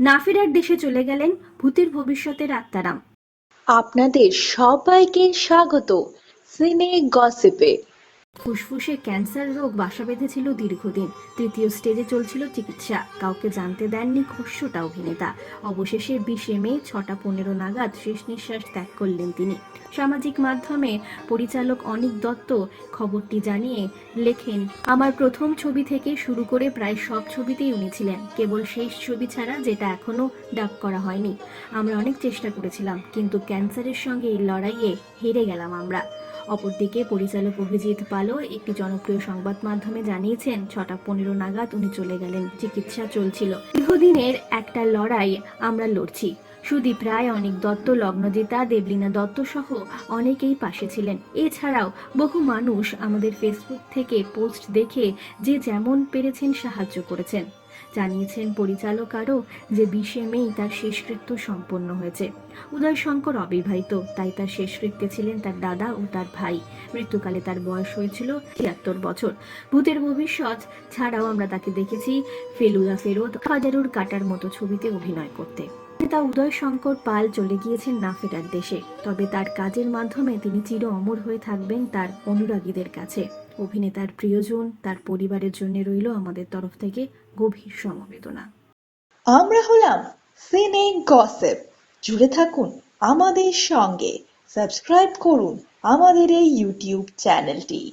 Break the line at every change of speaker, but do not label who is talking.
না ফেরার দেশে চলে গেলেন ভূতের ভবিষ্যতের আত্মারাম।
আপনাদের সবাইকে স্বাগত। সিনে গসিপে।
ফুসফুসে ক্যান্সার রোগ বাসা বেঁধেছিল দীর্ঘদিন। তৃতীয় স্টেজে চলছিল চিকিৎসা। কাউকে জানতে দেননি খস্যটা অভিনেতা। অবশেষে বিশে মে, ছটা পনেরো নাগাদ শেষ নিঃশ্বাস ত্যাগ করলেন তিনি। সামাজিক মাধ্যমে পরিচালক অনিক দত্ত খবরটি জানিয়ে লেখেন, আমার প্রথম ছবি থেকে শুরু করে প্রায় সব ছবিতেই উনি ছিলেন। কেবল শেষ ছবি ছাড়া যেটা এখনও ডাব করা হয়নি। আমরা অনেক চেষ্টা করেছিলাম, কিন্তু ক্যান্সারের সঙ্গে এই লড়াইয়ে হেরে গেলাম আমরা। অপরদিকে পরিচালক অভিজিৎ পালও একটি জনপ্রিয় সংবাদ মাধ্যমে জানিয়েছেন, ছটা পনেরো নাগাদ উনি চলে গেলেন। চিকিৎসা চলছিল। দীর্ঘদিনের একটা লড়াই আমরা লড়ছি। সুদীপ রায়, অনেক দত্ত, লগ্নজিতা, দেবলীনা দত্ত সহ অনেকেই পাশে ছিলেন। এছাড়াও বহু মানুষ আমাদের ফেসবুক থেকে পোস্ট দেখে যে যেমন পেরেছেন সাহায্য করেছেন। জানিয়েছেন পরিচালক আরও যে বিশে মেই তার শেষকৃত্য সম্পন্ন হয়েছে। উদয় শঙ্কর অবিবাহিত, তাই তার শেষকৃত্যে ছিলেন তার দাদা ও তার ভাই। মৃত্যুকালে তার বয়স হয়েছিল তিয়াত্তর বছর। ভূতের ভবিষ্যৎ ছাড়াও আমরা তাকে দেখেছি ফেলুদা ফেরত হাজারুর কাটার মতো ছবিতে অভিনয় করতে। তা উদয় শঙ্কর পাল চলে গিয়েছেন না ফেরার দেশে। তবে তার কাজের মাধ্যমে তিনি চির অমর হয়ে থাকবেন তার অনুরাগীদের কাছে। অভিনেতার প্রিয়জন, তার পরিবারের জন্য রইল আমাদের তরফ থেকে গভীর সমবেদনা।
আমরা হলাম সিনে গসেপ জুড়ে থাকুন আমাদের সঙ্গে। সাবস্ক্রাইব করুন আমাদের এই ইউটিউব চ্যানেলটি